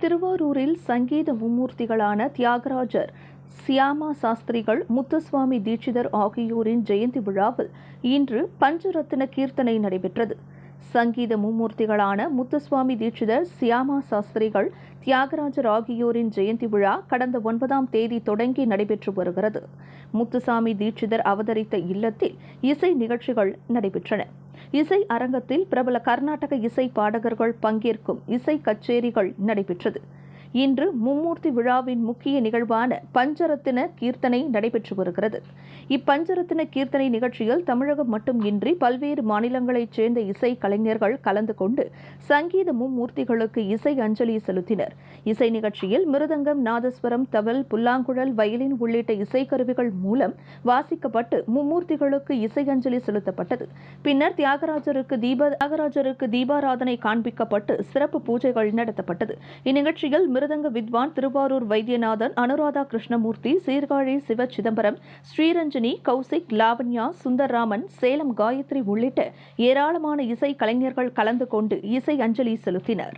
திருவாரூரில் சங்கீத மும்மூர்த்திகளான தியாகராஜர் சியாமா சாஸ்திரிகள் முத்துசுவாமி தீட்சிதர் ஆகியோரின் ஜெயந்தி விழாவில் இன்று பஞ்சரத்ன கீர்த்தனை நடைபெற்றது. சங்கீத மும்மூர்த்திகளான முத்துசுவாமி தீட்சிதர் சியாமா சாஸ்திரிகள் தியாகராஜர் ஆகியோரின் ஜெயந்தி விழா கடந்த ஒன்பதாம் தேதி தொடங்கி நடைபெற்று வருகிறது. முத்துசாமி தீட்சிதர் அவதரித்த இல்லத்தில் இசை நிகழ்ச்சிகள் நடைபெற்றன. இசை அரங்கத்தில் பிரபல கர்நாடக இசை பாடகர்கள் பங்கேற்கும் இசை கச்சேரிகள் நடைபெற்றது. இன்று மும்மூர்த்தி விழாவின் முக்கிய நிகழ்வான பஞ்சரத்தின கீர்த்தனை நடைபெற்று வருகிறது இப்பஞ்சரத்தின கீர்த்தனை நிகழ்ச்சியில் தமிழகம் மட்டுமின்றி பல்வேறு மாநிலங்களைச் சேர்ந்த இசை கலைஞர்கள் கலந்து கொண்டு சங்கீத மும்மூர்த்திகளுக்கு இசை அஞ்சலி செலுத்தினர். இசை நிகழ்ச்சியில் மிருதங்கம் நாதஸ்வரம் தவல் புல்லாங்குழல் வயலின் உள்ளிட்ட இசைக்கருவிகள் மூலம் வாசிக்கப்பட்டு மும்மூர்த்திகளுக்கு இசை அஞ்சலி செலுத்தப்பட்டது. பின்னர் தியாகராஜருக்கு தீப தியாகராஜருக்கு தீபாராதனை காண்பிக்கப்பட்டு சிறப்பு பூஜைகள் நடத்தப்பட்டது. இந்நிகழ்ச்சியில் மிருதங்க வித்வான் திருவாரூர் வைத்தியநாதன் அனுராதா கிருஷ்ணமூர்த்தி சீர்காழி சிவ சிதம்பரம் ஸ்ரீரஞ்சனி கௌசிக் லாவண்யா சுந்தர்ராமன் சேலம் காயத்ரி உள்ளிட்ட ஏராளமான இசை கலைஞர்கள் கலந்து கொண்டு இசை அஞ்சலி செலுத்தினர்.